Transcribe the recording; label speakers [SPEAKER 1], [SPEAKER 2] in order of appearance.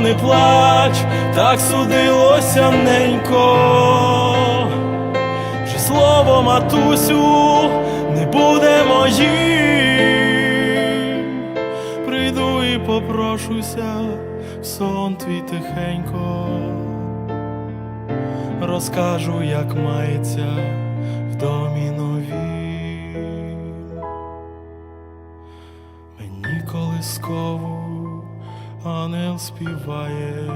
[SPEAKER 1] Не плач, так судилося ненько, що слово матусю не буде моїм. Прийду і попрошуся в сон твій тихенько, розкажу, як мається в домі новім. Мені колискову ангел співає,